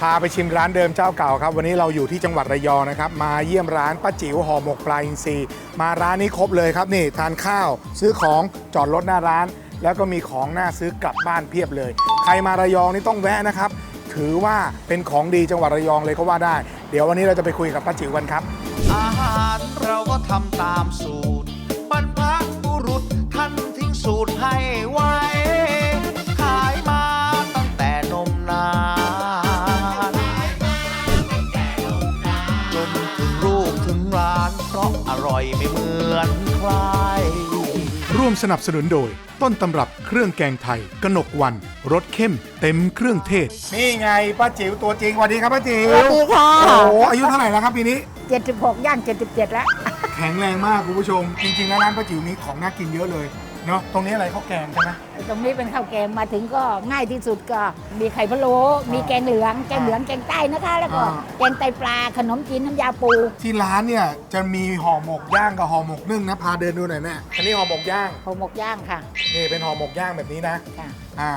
พาไปชิมร้านเดิมเจ้าเก่าครับวันนี้เราอยู่ที่จังหวัดระยองนะครับมาเยี่ยมร้านป้าจิ๋วห่อหมกปลาอินทรีมาร้านนี้ครบเลยครับนี่ทานข้าว ซื้อของจอดรถหน้าร้าน แล้วก็มีของน่าซื้อกลับบ้านเพียบเลย ใครมาระยองนี่ต้องแวะนะครับ ถือว่าเป็นของดีจังหวัดระยองเลยก็ว่าได้ เดี๋ยววันนี้เราจะไปคุยกับป้าจิ๋วกันครับ อาหารเราก็ทำตามสูตรบรรพบุรุษท่านทิ้งสูตรให้ไว้ สนับสนุนโดย ต้นตำรับเครื่องแกงไทย กนกวันรสเข้ม เต็มเครื่องเทศ นี่ไงป้าจิ๋วตัวจริงสวัสดีครับป้าจิ๋วสวัสดีค่ะ โอ้โหอายุเท่าไหร่แล้วครับปีนี้ 76 ย่าง 77 แล้ว แข็งแรงมากคุณผู้ชม จริงๆแล้วร้านป้าจิ๋วมีของน่ากินเยอะเลย เนาะตรงนี้อะไรข้าวแกงใช่ไหม ตรงนี้เป็นข้าวแกงมาถึงก็ง่ายที่สุดก็มีไข่พะโล้มีแกงเหลืองแกงเหลืองแกงใต้นะคะ แล้วก็อ่า แกงไตปลาขนมจีนน้ำยาปูที่ร้านเนี่ยจะมีห่อหมกย่างกับห่อหมกนึ่งนะพาเดินดูหน่อยแม่อันนี้ห่อหมกย่างห่อหมกย่างค่ะนี่เป็นห่อหมกย่างแบบนี้นะค่ะ อ่า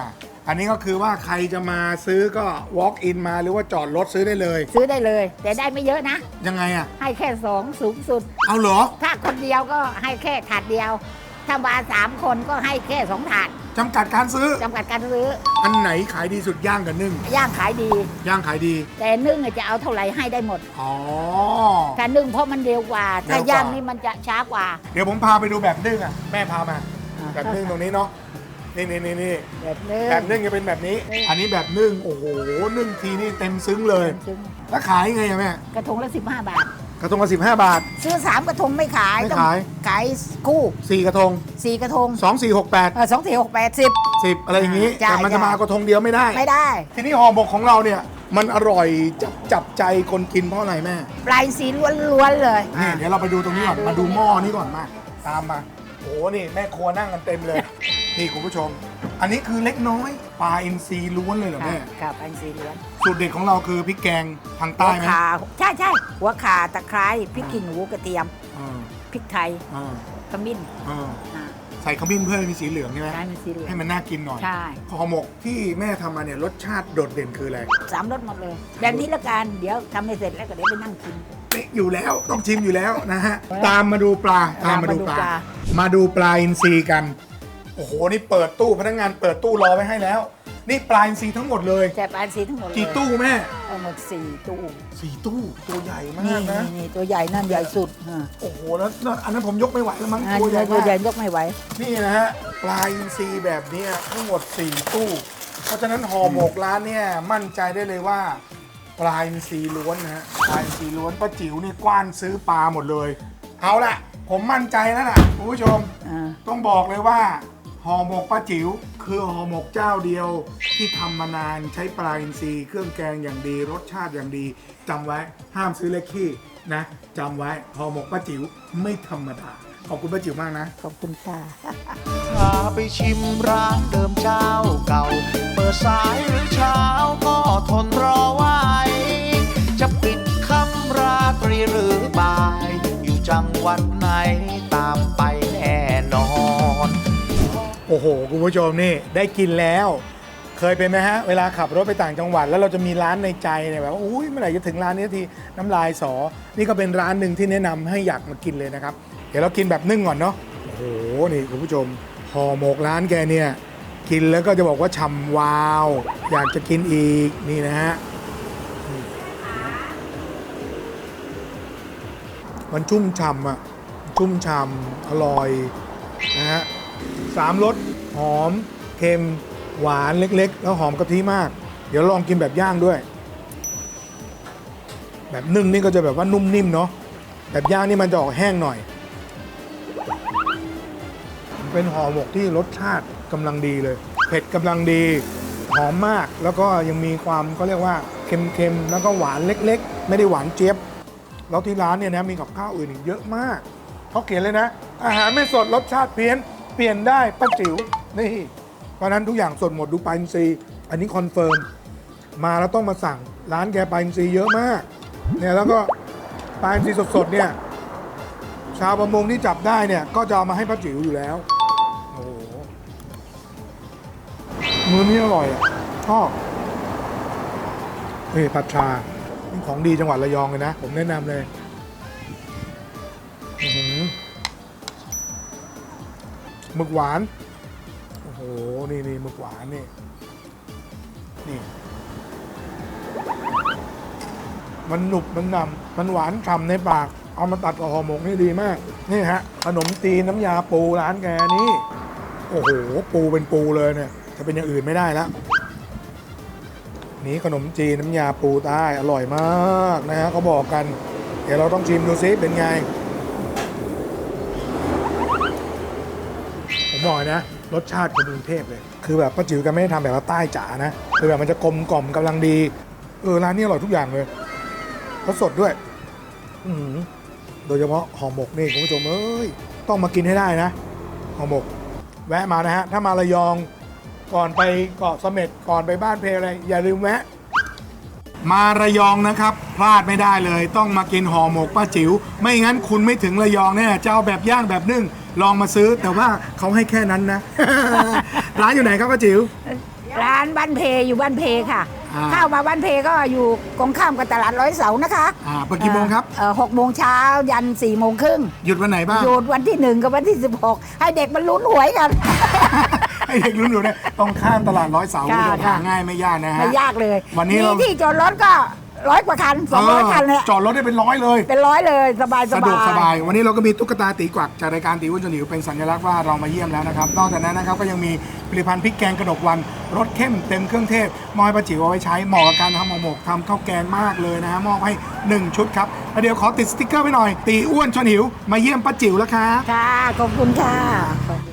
อันนี้ก็คือว่าใครจะมาซื้อก็ walk in มาหรือว่าจอดรถซื้อได้เลย ซื้อได้เลย แต่ได้ไม่เยอะนะ ยังไงอะให้แค่สองสูงสุด เอาเหรอถ้าคนเดียวก็ให้แค่ถาดเดียว ถ้ามาสามคนก็ให้แค่สองถาดจำกัดการซื้อ จำกัดการซื้ออันไหนขายดีสุดย่างกับนึ่ง ย่างขายดี ย่างขายดี แต่นึ่งอะจะเอาเท่าไหร่ให้ได้หมดอ๋อถ้านึ่งเพราะมันเร็วกว่า ถ้าเร็วกว่า ย่างนี่มันจะช้ากว่า เดี๋ยวผมพาไปดูแบบนึ่งอะแม่พามาแบบนึ่งตรงนี้เนาะนี่นี่นี่นี่แบบนึ่งแบบนึ่งจะเป็นแบบนี้ นี่ อันนี้แบบนึ่งโอ้โหนึ่งทีนี่เต็มซึ้งเลยซึ่งแล้วขายยังไงอะแม่กระทงละ 15 บาท กระทงละสิบห้าบาท ซื้อ3กระทงไม่ขายไม่ต้องขายขายคู่สี่กระทง4กระทงสองสี่หกแปดเออสองสี่หกแปดสิบ สิบอะไรอย่างนี้ ใช่แต่มันจะใช่ มากระทงเดียวไม่ได้ ไม่ได้ ทีนี้ห่อหมกของเราเนี่ย มันอร่อยจับจับใจคนกินเพราะอะไรแม่ปลายสีล้วนๆเลย นี่เดี๋ยวเราไปดูตรงนี้ก่อนอะมาดูดูหม้อนี้ก่อนมา ตามมาโอ้โหนี่แม่ครัวนั่งกันเต็มเลย นี่คุณผู้ชม อันนี้คือเล็กน้อยปลาอินทรีล้วนเลยเหรอค่ะแม่ค่ะปลายสีล้วน สูตรเด็ดของเราคือพริกแกงทางหัใต้วไหมขาใช่ใช่หัวขาตะไคร้พริกขี้หนูกระเทียมเออพริกไทยเออขมิ้นเอออ่าใส่ขมิ้นเพื่อให้มีสีเหลืองใช่ไหมใช่มันสีเหลืองให้มันน่ากินหน่อยใช่ห่อหมกที่แม่ทำมาเนี่ยรสชาติโดดเด่นคืออะไรสามรสหมดเลย แบบนี้ละกันเดี๋ยวทำให้เสร็จแล้วก็เดี๋ยวไปนั่งกินนี่อยู่แล้วต้องชิมอยู่แล้วนะฮะตามมาดูปลาตามมาดูปลา ตามมาดูปลา มาดูปลาอินทรีกัน โอ้โหนี่เปิดตู้พนักงานเปิดตู้รอไว้ให้แล้ว นี่ปลาอินทรีทั้งหมดเลยแต่ปลายสีทั้งหมดเลยกี่ตู้แม่ทั้งหมดสี่ตู้สี่ตู้ตัวใหญ่มานี่กนะ นี่นี่ตัวใหญ่นั่นใหญ่สุดอ่าโอ้โหแล้วแล้วอันนั้นผมยกไม่ไหวแล้วมั้งอันตัวใหญ่นี้ตัวมากใหญ่ยกไม่ไหว นี่นะฮะปลาอินทรีแบบเนี้ยทั้งหมด4ตู้ เพราะฉะนั้นห่อหมกร้านเนี่ยมั่นใจได้เลยว่า ปลาอินทรีล้วนนะฮะปลาอินทรีล้วนป้าจิ๋วนี่กว้านซื้อปลาหมดเลย เอาล่ะผมมั่นใจแล้วล่ะคุณผู้ชม อ่า ต้องบอกเลยว่า ห่อหมกป้าจิ๋วคือห่อหมกเจ้าเดียวที่ทำมานานใช้ปลาอินทรีเครื่องแกงอย่างดี รสชาติอย่างดีจำไว้ห้ามซื้อเล็กขี้นะจำไว้ห่อหมกป้าจิ๋วไม่ธรรมดาขอบคุณป้าจิ๋วมากนะ ขอบคุณค่ะ พาไปชิมร้านเดิมเจ้าเก่า เปิดสายหรือเช้าก็ทนรอไว้ จะปิดคำราตรีหรือบ่าย อยู่จังหวัดไหนตามไปแน่นอน โอ้โหคุณผู้ชมนี่ได้กินแล้ว เคยเป็นไหมฮะ เวลาขับรถไปต่างจังหวัด แล้วเราจะมีร้านในใจเนี่ยแบบว่าอุ้ยเมื่อไหร่จะถึงร้านนี้ทีน้ำลายสอ นี่ก็เป็นร้านหนึ่งที่แนะนำให้อยากมากินเลยนะครับ เดี๋ยวเรากินแบบนึ่งก่อนเนาะโอ้โหนี่คุณผู้ชมห่อหมกร้านแกเนี่ยกินแล้วก็จะบอกว่าฉ่ำวาว อยากจะกินอีกนี่นะฮะมมันชุ่มฉ่ำอะชุ่มฉ่ำอร่อยนะฮะ สามรสหอม เค็ม หวานเล็ก ๆ แล้วหอมกะทิมาก เดี๋ยวลองกินแบบย่างด้วย แบบนึ่งนี่ก็จะแบบว่านุ่มนิ่มเนาะแบบย่างนี่มันจะออกแห้งหน่อย เป็นห่อหมกที่รสชาติกำลังดีเลย เผ็ดกำลังดี หอมมากแล้วก็ยังมีความเขาเรียกว่าเค็มๆ แล้วก็หวานเล็ก ๆ ไม่ได้หวานเจี๊ยบแล้วที่ร้านเนี่ยนะมีกับข้าวอื่นอีกเยอะมากเขาเขียนเลยนะ อาหารไม่สดรสชาติเพี้ยน เปลี่ยนได้ป้าจิ๋วนี่ เพราะนั้นทุกอย่างสดหมดดูปลาอินทรีย์อันนี้คอนเฟิร์มมาแล้วต้องมาสั่งร้านแกปลาอินทรีย์เยอะมากเนี่ยแล้วก็ปลาอินทรีย์สดๆเนี่ยชาวประมงที่จับได้เนี่ยก็จะเอามาให้ป้าจิ๋วอยู่แล้วโอ้โหมือนี้อร่อยอะชอบเฮ้ยผัดชาของดีจังหวัดระยองเลยนะ ผมแนะนำเลย หมึกหวาน โอ้โห นี่นี่หมึกหวานนี่นี่ มันหนุบมันนำมันหวานฉ่ำในปาก เอามาตัดกับห่อหมกนี่ดีมาก นี่ฮะ ขนมจีนน้ำยาปูร้านแกนี่ โอ้โห ปูเป็นปูเลยเนี่ย จะเป็นอย่างอื่นไม่ได้แล้วนี่ขนมจีนน้ำยาปูใต้อร่อยมากนะฮะเขาบอกกัน เดี๋ยวเราต้องชิมดูซิเป็นไง ผม บอกเลยนะ รสชาติคนกรุงเทพเลย คือแบบป้าจิ๋วแกันไม่ได้ทำแบบว่าใต้จ๋านะ คือแบบมันจะกลมกล่อมกำลังดี เออร้านนี้อร่อยทุกอย่างเลยเขาสดด้วย อือโดยเฉพาะห่อหมกนี่คุณผู้ชมเอ้ยต้องมากินให้ได้นะห่อหมก แวะมานะฮะ ถ้ามาระยองก่อนไปเกาะเสม็ดก่อนไปบ้านเพลอะไร อย่าลืมแวะ มาระยองนะครับ พลาดไม่ได้เลย ต้องมากินห่อหมกป้าจิ๋วไม่งั้นคุณไม่ถึงระยองแน่จะเอาแบบย่างแบบนึ่ง ลองมาซื้อแต่ว่าเขาให้แค่นั้นนะ ร้านอยู่ไหนครับป้าจิ๋ว ร้านบ้านเพอยู่บ้านเพค่ะ อ่า เข้ามาบ้านเพก็อยู่ตรงข้ามกับตลาดร้อยเสานะคะอ่าเปิดกี่โมงครับ เอ่อหกโมงเช้ายันสี่โมงครึ่งหยุดวันไหนบ้าง หยุดวันที่หนึ่งกับวันที่สิบหกให้เด็กมันลุ้นหวยกันให้เด็กรุ่นหนูเนี่ยต้องข้ามตลาดร้อยเสาคุณผู้ชมค่ะ หาง่ายไม่ยากนะฮะ ไม่ยากเลยวันนี้มีเราที่จอดรถก็ ร้อยกว่าคันสองร้อยคันเนี่ยจอดรถได้เป็นร้อยเลย เป็นร้อยเลยสบายสสะดบาวกยสบายวันนี้เราก็มีตุ๊กตาตีกวักจากรายการตีอ้วนจนหิวเป็นสัญลักษณ์ว่าเรามาเยี่ยมแล้วนะครับ นอกจากนั้นนะครับก็ยังมีผลิตภัณฑ์พริกแกงกระดกวันรสเข้มเต็มเครื่องเทศมอยประจิ๋วเอาไว้ใช้เหมาะกับการทำห่อหมกทำข้าวแกงมากเลยนะฮะมอบให้ 1 ชุดครับแล้วเดี๋ยวขอติดสติ๊กเกอร์ไว้หน่อยตีอ้วนชวนหิวมาเยี่ยมป้าจิ๋วแล้วครับ ค่ะ ขอบคุณค่ะ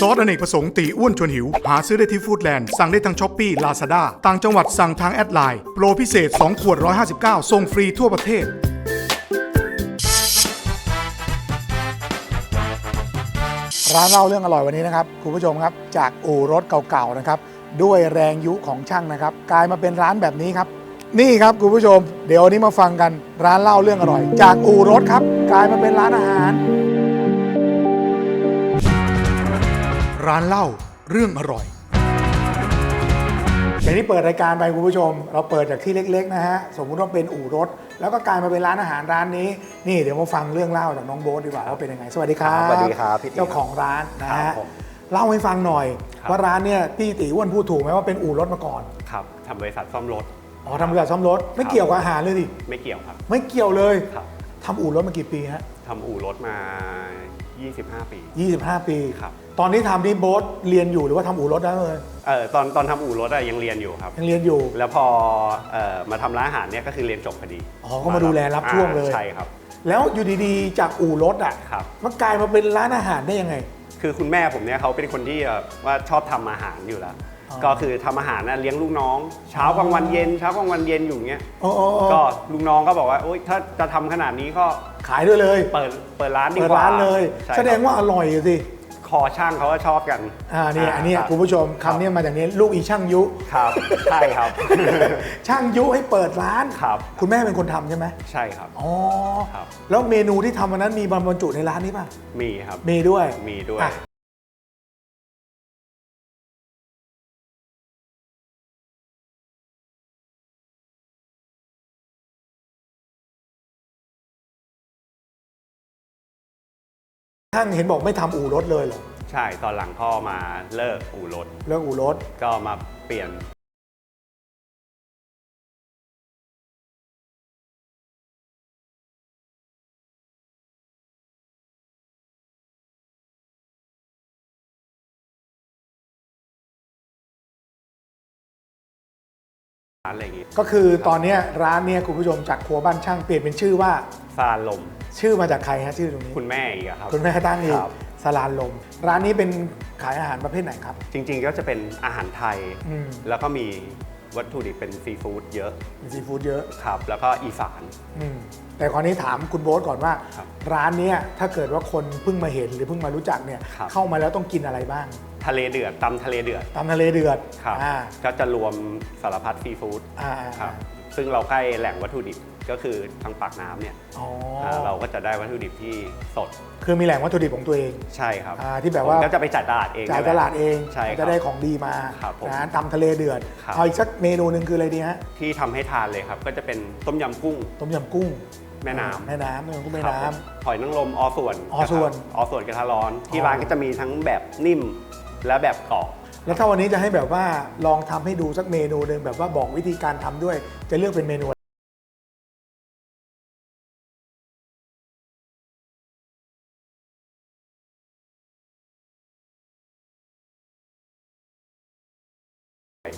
ซอสอเนกประสงค์ตีอ้วนชวนหิว หาซื้อได้ที่ฟู้ดแลนด์ สั่งได้ทางช้อปปี้ลาซาด้าต่างจังหวัดสั่งทางแอดไลน์ โปรพิเศษ 2 ขวด 159ส่งฟรีทั่วประเทศ ร้านเล่าเรื่องอร่อยวันนี้นะครับ คุณผู้ชมครับ จากอู่รถเก่าๆนะครับ ด้วยแรงยุของช่างนะครับ กลายมาเป็นร้านแบบนี้ครับ นี่ครับคุณผู้ชม เดี๋ยววันนี้มาฟังกันร้านเล่าเรื่องอร่อย จากอู่รถครับ กลายมาเป็นร้านอาหาร ร้านเล่าเรื่องอร่อยอย่างที่เปิดรายการไปคุณผู้ชม เราเปิดจากที่เล็ก ๆ นะฮะ สมมุติว่าเป็นอู่รถ แล้วก็กลายมาเป็นร้านอาหารร้านนี้ นี่เดี๋ยวมาฟังเรื่องเล่าจากน้องโบ๊ทดีกว่าว่าเป็นยังไง สวัสดีครับสวัสดีครับพี่ติ๋ว เจ้าของร้านนะครัฮะบผมเล่าให้ฟังหน่อยครับ ว่าร้านเนี่ยพี่ตีอ้วนพูดถูกไหมว่าเป็นอู่รถมาก่อนครับทำบริษัทซ่อมรถอ๋อทำบริษัทซ่อมรถไม่ครับเกี่ยวกับอาหารเลยดิไม่เกี่ยวครับ ไม่เกี่ยวเลยครับ ทำอู่รถมากี่ปีฮะทำอู่รถมา 25 ปี 25 ปีครับ ตอนนี้ทำนี่โบ๊ทเรียนอยู่หรือว่าทำอู่รถได้เลยเอ่อตอนตอนทำอู่รถอะยังเรียนอยู่ครับ ยังเรียนอยู่ แล้วพอเอ่อมาทำร้านอาหารเนี่ยก็คือเรียนจบพอดีอ๋อก็มาดูแลรับช่วงเลยอ่าใช่ครับ แล้วอยู่ดีๆ จากอู่รถอะครับ มันกลายมาเป็นร้านอาหารได้ยังไง คือคุณแม่ผมเนี่ยเขาเป็นคนที่แบบว่าชอบทำอาหารอยู่แล้วอ๋อ ก็คือทำอาหารนะเลี้ยงลูกน้อง เช้ากลางวันเย็นเช้ากลางวันเย็นอยู่อย่างเงี้ยอ๋ออ๋ออ๋อ ก็ลูกน้องก็บอกว่าโอ๊ยถ้าจะทำขนาดนี้ก็ขายด้วยเลยเปิดเปิดร้านดีเปิดกว่าร้านเลย ใช่แสดงครับว่าอร่อยอะสิคอช่างเขาก็ชอบกันอ่านี่อันเนี้ยรับคุณผู้ชมคำเนี้ยมาจากนี้ลูกอีช่างยุ ครับใช่ครับ ช่างยุให้เปิดร้านครับ คุณแม่เป็นคนทำใช่ไหมใช่ครับ อ๋อครับ แล้วเมนูที่ทำวันนั้นมีบรรจุในร้านนี้ป่ะมีครับ มีด้วยมีด้วย อะ ช่างเห็นบอกไม่ทำอู่รถเลยเหรอ ใช่ตอนหลังพ่อมาเลิกอู่รถ เรื่องอู่รถ ก็มาเปลี่ยน อะไรอย่างงี้ก็คือตอนเนี้ยร้านเนี่ยคุณผู้ชมจากครัวบ้านช่างเปลี่ยนเป็นชื่อว่าซาลม ชื่อมาจากใครฮะชื่อตรงนี้ คุณแม่อีกอะครับคุณแม่ตั้งเองครับสลานลม ร้านนี้เป็นขายอาหารประเภทไหนครับ จริงๆก็จะเป็นอาหารไทย อืม แล้วก็มีวัตถุดิบเป็นซีฟู้ดเยอะมีซีฟู้ดเยอะ ครับ แล้วก็อีสาน อืมแต่คราวนี้ถามคุณโบ๊ทก่อนว่า ครับร้านเนี้ยถ้าเกิดว่าคนเพิ่งมาเห็นหรือเพิ่งมารู้จักเนี่ยครับ เข้ามาแล้วต้องกินอะไรบ้าง ทะเลเดือดตำทะเลเดือดตามทะเลเดือดครับอ่าก็จะรวมสารพัดซีฟู้ดอ่าครับซึ่งเราใกล้แหล่งวัตถุดิบก็คือทางปากน้ำเนี่ยอ๋อาเราก็จะได้วัตถุดิบที่สดคือมีแหล่งวัตถุดิบของตัวเองใช่ครับอ่าที่แบบว่าผมก็จะไปจัดตลาดเองจ่ายนั่นแหตละลาดเองใช่ครับ จะได้ของดีมาครับผมนะตำทะเลเดือดครับ เอาอีกสักเมนูหนึ่งคืออะไรดีฮะที่ทำให้ทานเลยครับ ก็จะเป็นต้มยำกุ้งต้ต้มยำกุ้งแม่น้ำแม่น้ำต้มยำกุ้งแม่ครับน้ ผมหอยนางรมอส่วนอส่วนกระทะอส่วนกระทะร้อน ที่อ๋อร้านก็จะมีทั้งแบบนิ่ม และแบบกรอบำแล้วถ้าวันนี้จะให้แบบว่าลองทำให้ดูสักเมนูหนึ่งแบบว่าบอกวิธีการทำด้วย จะเลือกเป็นเมนูอะไร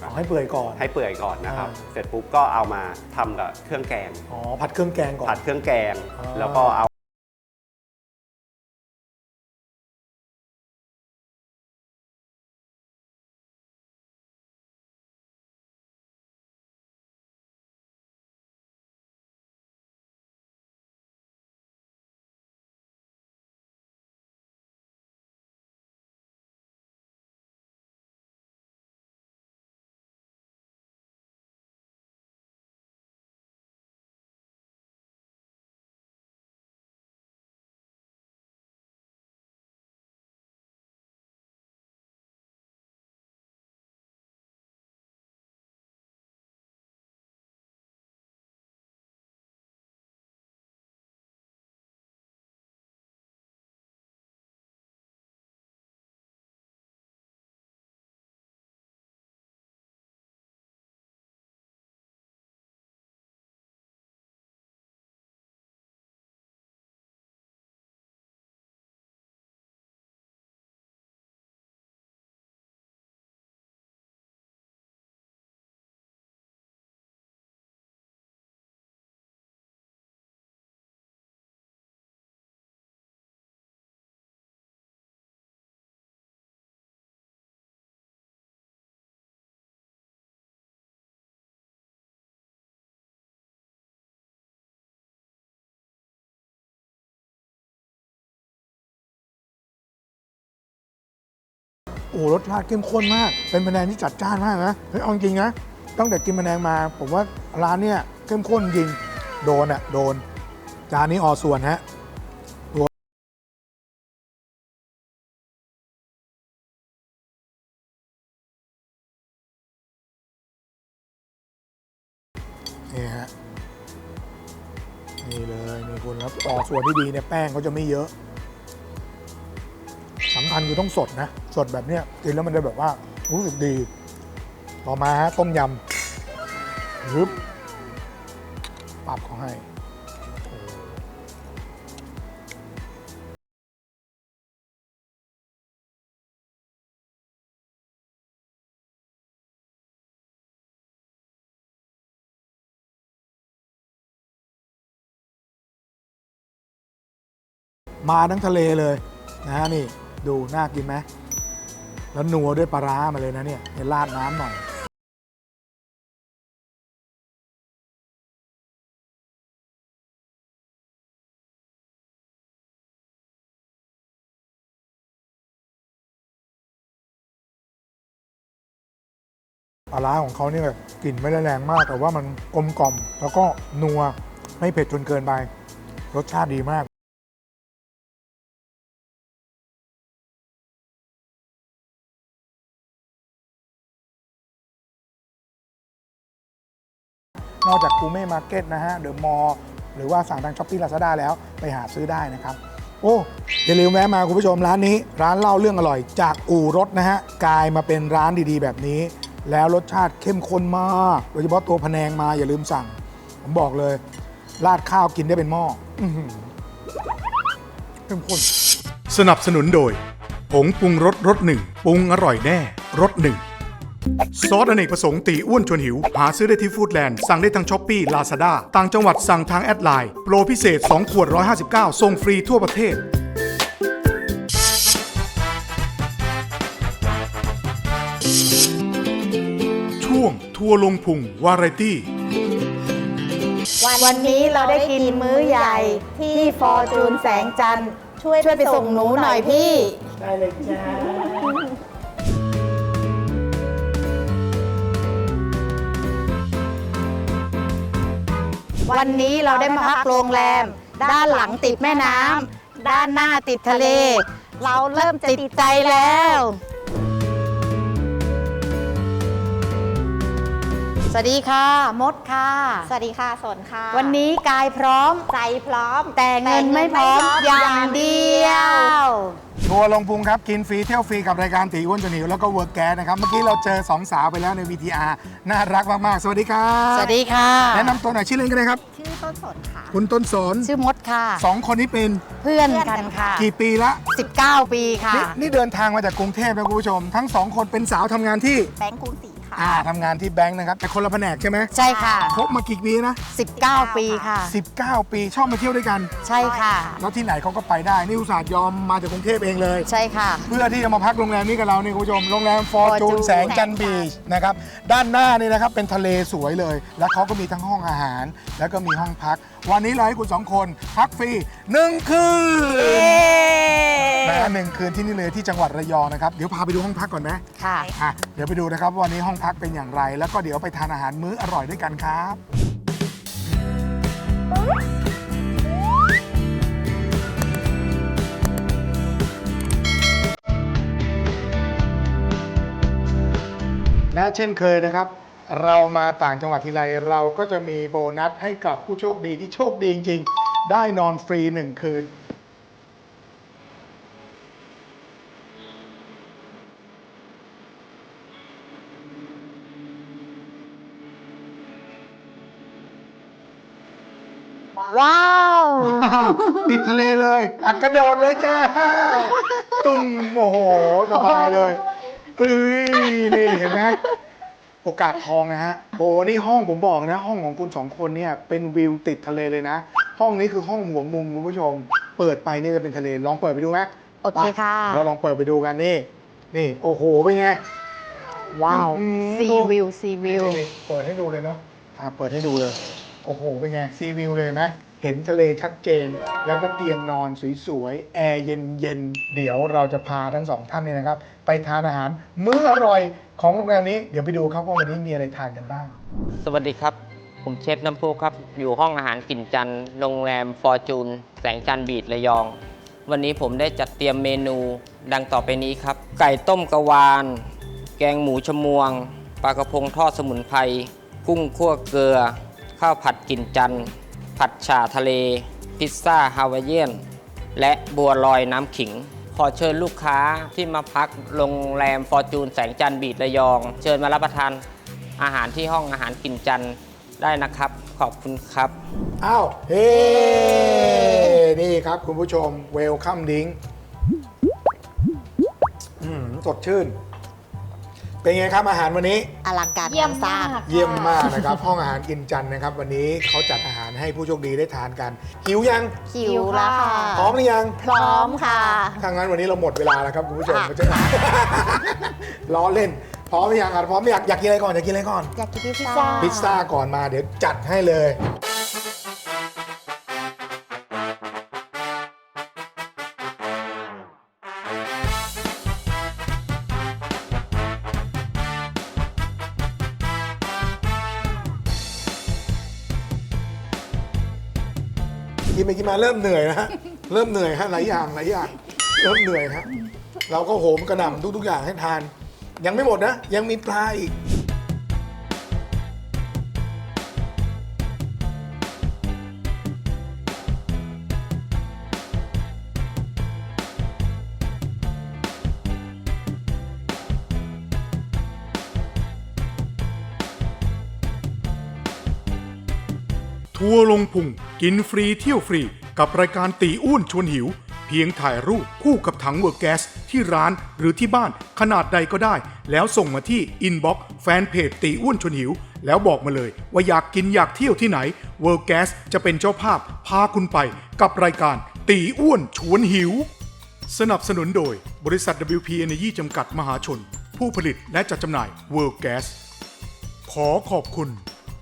เอาให้เปื่อยก่อนให้เปื่อยก่อนนะครับอ่าเสร็จปุ๊บก็เอามาทำกับเครื่องแกง อ๋อผัดเครื่องแกงก่อน ผัดเครื่องแกงอ๋อแล้วก็เอา อ้รสชาติเข้มข้นมาก เป็นแนงที่จัดจ้านมากนะเฮ้ยเอาจริงนะตั้งแต่กินแนงมา ผมว่าร้านเนี่ยเข้มข้นจริงโดนอะโดน จานนี้ออส่วนฮะนี่ฮะนี่เลยนี่คุณครับออส่วนที่ดีเนี่ยแป้งเขาจะไม่เยอะ คัญคือต้องสดนะ สดแบบเนี้ยกินแล้วมันจะแบบว่ารู้สึกดี ต่อมาฮะต้มยำรึบปรับเขาให้มาทั้งทะเลเลยนะนี่ ดูน่ากินไหมแล้วนัวด้วยปลาร้ามาเลยนะเนี่ยเดี๋ยราดน้ำหน่อยปลาร้าของเขาเนี่ยแบบกลิ่นไม่ได้แรงมาก แต่ว่ามันกลมกล่อม แล้วก็นัวไม่เผ็ดจนเกินไป รสชาติดีมาก นอกจากกูเม่มาร์เก็ตนะฮะเดอะมอลหรือว่าสั่งทางช้อปปี้ลาซาด้าแล้วไปหาซื้อได้นะครับ โอ้อย่าลืมแวะมาคุณผู้ชมร้านนี้ ร้านเล่าเรื่องอร่อย จากอู่รถนะฮะกลายมาเป็นร้านดีๆ แบบนี้ แล้วรสชาติเข้มข้นมากโดยเฉพาะตัวพะแนงมาอย่าลืมสั่ง ผมบอกเลย ราดข้าวกินได้เป็นหม้ออื้อหือเข้มข้น สนับสนุนโดย ผงปรุงรสรสหนึ่งปรุงอร่อยแน่รสหนึ่ง ซอสอเนกประสงค์ตีอ้วนชวนหิว หาซื้อได้ที่ฟู้ดแลนด์ สั่งได้ทางช้อปปี้ลาซาด้าต่างจังหวัดสั่งทางแอดไลน์โปรพิเศษ 2 ขวด 159ส่งฟรีทั่วประเทศ ช่วงทัวร์ลงพุงวาไรตี้ วันนี้เราได้กินมื้อใหญ่ ที่ฟอร์จูนแสงจันทร์ช่วยช่วยไปส่งหนูหน่อยพี่ ได้เลยจ้า วันนี้เราได้มาพักโรงแรม ด้านหลังติดแม่น้ำด้านหน้าติดทะเล เราเริ่มจะติดใจแล้ว วัสดีค่ะ มดค่ะ สวัสดีค่ะสนค่ะ วันนี้กายพร้อม ใจพร้อม แต่เงินไม่พร้อมอย่างเดียวทัวร์ลงพุงครับ กินฟรีเที่ยวฟรีกับรายการตีอ้วนจนหิวแล้วก็เวิร์กแกสนะครับ เมื่อกี้เราเจอสองสาวไปแล้วใน VTR น่ารักมาก ๆ สวัสดีครับสวัสดีค่ะ แนะนำตัวหน่อยชื่อเล่นกันเลยครับ ชื่อต้นสนค่ะ คุณต้นสนชื่อมดค่ะ สองคนนี้เป็นเพื่อนกันค่ะ กี่ปีละ 19 ปีค่ะ นี่นี่เดินทางมาจากกรุงเทพนะคุณผู้ชม ทั้งสองคนเป็นสาวทำงานที่แบงก์กรุงศรีค่ะ อ่าทำงานที่แบงค์นะครับแต่คนละแผนกใช่ไหมใช่ค่ะ คบมากี่ปีนะ 19 ปีค่ะ 19 ปีชอบมาเที่ยวด้วยกัน ใช่ค่ะ แล้วที่ไหนเขาก็ไปได้นี่อุตส่าห์ยอมมาจากกรุงเทพเองเลย ใช่ค่ะ เพื่อที่จะมาพักโรงแรมนี้กับเรานี่คุณผู้ชมโรงแรมฟอร์จูน Fortune แสงจันทร์บีชนะครับด้านหน้านี่นะครับเป็นทะเลสวยเลย แล้วเขาก็มีทั้งห้องอาหาร แล้วก็มีห้องพัก วันนี้เราให้คุณสองคนพักฟรีหนึ่งคืน นะหนึ่งคืนที่นี่เลยที่จังหวัดระยองนะครับ เดี๋ยวพาไปดูห้องพักก่อนไหมค่ะ อะเดี๋ยวไปดูนะครับว่าวันนี้ห้องพักเป็นอย่างไร แล้วก็เดี๋ยวไปทานอาหารมื้ออร่อยด้วยกันครับ และเช่นเคยนะครับ เรามาต่างจังหวัดทีไรเราก็จะมีโบนัสให้กับผู้โชคดีที่โชคดีจริง ๆ ได้นอนฟรีหนึ่งคืน ว้าว ติดทะเลเลยอักกระโดดเลยจ้า ตุ้มโอ้โหสบายเลยเอ้ยนี่เห็นไหมโอกาสทองนะฮะโอ้นี่ห้องผมบอกนะ ห้องของคุณสองคนเนี่ยเป็นวิวติดทะเลเลยนะ ห้องนี้คือห้องหัวมุมคุณผู้ชม เปิดไปนี่จะเป็นทะเลลองเปิดไปดูไหมโอเคค่ะ เราลองเปิดไปดูกันนี่ นี่โอ้โหเป็นไงว้าวอืมซีวิวซีวิวนี่เปิดให้ดูเลยเนาะอ่าเปิดให้ดูเลย โอ้โห เป็นไง ซีวิวเลยนะ เห็นทะเลชัดเจน แล้วก็เตียงนอนสวยๆ แอร์เย็นๆ เดี๋ยวเราจะพาทั้งสองท่านเนี่ยนะครับ ไปทานอาหารมื้ออร่อยของโรงแรมนี้ เดี๋ยวไปดูครับว่าวันนี้มีอะไรทานกันบ้าง สวัสดีครับ ผมเชฟน้ำพุครับ อยู่ห้องอาหารกลิ่นจันทร์โรงแรมฟอร์จูนแสงจันทร์บีดระยอง วันนี้ผมได้จัดเตรียมเมนูดังต่อไปนี้ครับ ไก่ต้มกระวาน แกงหมูชมวง ปลากระพงทอดสมุนไพร กุ้งคั่วเกลือ ข้าวผัดกลิ่นจันทร์ผัดฉ่าทะเล พิซซ่าฮาวายเอียน และบัวลอยน้ำขิง ขอเชิญลูกค้าที่มาพักโรงแรมฟอร์จูนแสงจันทร์บีดระยอง เชิญมารับประทานอาหารที่ห้องอาหารกลิ่นจันทร์ได้นะครับ ขอบคุณครับ อ้าว เฮ้ นี่ครับคุณผู้ชมเวลคัมดิงสดชื่น เป็นไงครับอาหารวันนี้ อลังการเยี่ยมงานสร้างมากเยี่ยมมากนะครับ ห้องอาหารกินจันทร์นะครับ วันนี้เขาจัดอาหารให้ผู้โชคดีได้ทานกัน หิวยังคิวแล้วค่ะ พร้อมหรือยังพร้อมค่ะถ้างั้นวันนี้เราหมดเวลาแล้วครับคุณผู้ชมค่ะ ก็จะ ล้อเล่น พร้อมหรือยังอะพร้อมหรือยังอยากกินอะไรก่อนอยากกินอะไรก่อน อยากกินพิซซ่า พิซซ่าก่อนมาเดี๋ยวจัดให้เลย กินไปกินมาเริ่มเหนื่อยนะฮะเริ่มเหนื่อยฮะหลายอย่างหลายอย่างเริ่มเหนื่อยฮะเราก็โหมกระหน่ำทุกๆอย่างให้ทาน ยังไม่หมดนะ ยังมีปลาอีก ทัวลงพุงกินฟรีเที่ยวฟรี กับรายการตีอ้วนชวนหิว เพียงถ่ายรูปคู่กับถังเวอร์แก๊สที่ร้านหรือที่บ้านขนาดใดก็ได้ แล้วส่งมาที่อินบ็อกซ์แฟนเพจตีอ้วนชวนหิว แล้วบอกมาเลยว่าอยากกินอยากเที่ยวที่ไหน World Gas จะเป็นเจ้าภาพพาคุณไปกับรายการตีอ้วนชวนหิว สนับสนุนโดยบริษัท WP Energy จำกัดมหาชน ผู้ผลิตและจัดจำหน่าย World Gas ขอขอบคุณ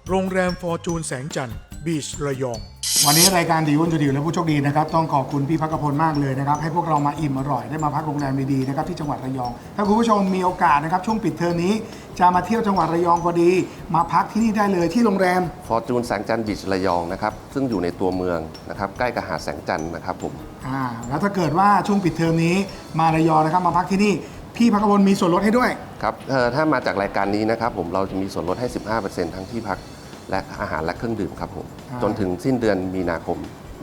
โรงแรมฟอร์จูนแสงจันทร์ บีชระยอง วันนี้รายการดีวันจะดีและผู้โชคดีนะครับต้องขอบคุณพี่พักกพลมากเลยนะครับให้พวกเรามาอิ่มอร่อยได้มาพักโรงแรมดีๆนะครับที่จังหวัดระยอง ถ้าคุณผู้ชมมีโอกาสนะครับช่วงปิดเทอมนี้ จะมาเที่ยวจังหวัดระยองพอดี มาพักที่นี่ได้เลยที่โรงแรม ฟอร์จูนแสงจันทร์บีชระยองนะครับซึ่งอยู่ในตัวเมืองนะครับใกล้กับหาดแสงจันทร์นะครับผม อ่าแล้วถ้าเกิดว่าช่วงปิดเทอมนี้มาระยองนะครับมาพักที่นี่ พี่พักกพลมีส่วนลดให้ด้วย ครับเอ่อถ้ามาจากรายการนี้นะครับผมเราจะมีส่วนลดให้ 15%ทั้งที่พัก และอาหารและเครื่องดื่มครับผมอ่าจนถึงสิ้นเดือนมีนาคม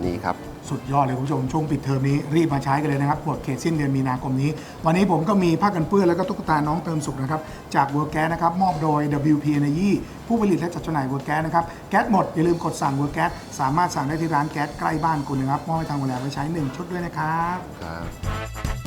นี้ครับ สุดยอดเลยคุณผู้ชมช่วงปิดเทอมนี้รีบมาใช้กันเลยนะครับหมดเขตสิ้นเดือนมีนาคมนี้ วันนี้ผมก็มีผ้ากันเปื้อนแล้วก็ตุ๊กตาน้องเติมสุขนะครับจากเวอร์แกนะครับมอบโดย WP Energy ผู้ผลิตและจัดจำหน่ายเวอร์แกนะครับแก๊สหมดอย่าลืมกดสั่งเวอร์แกสามารถสั่งได้ที่ร้านแก๊สใกล้บ้านคุณนะครับมอบให้ทางโรงแรมไว้ใช้ 1 ชุดด้วยนะครับครับ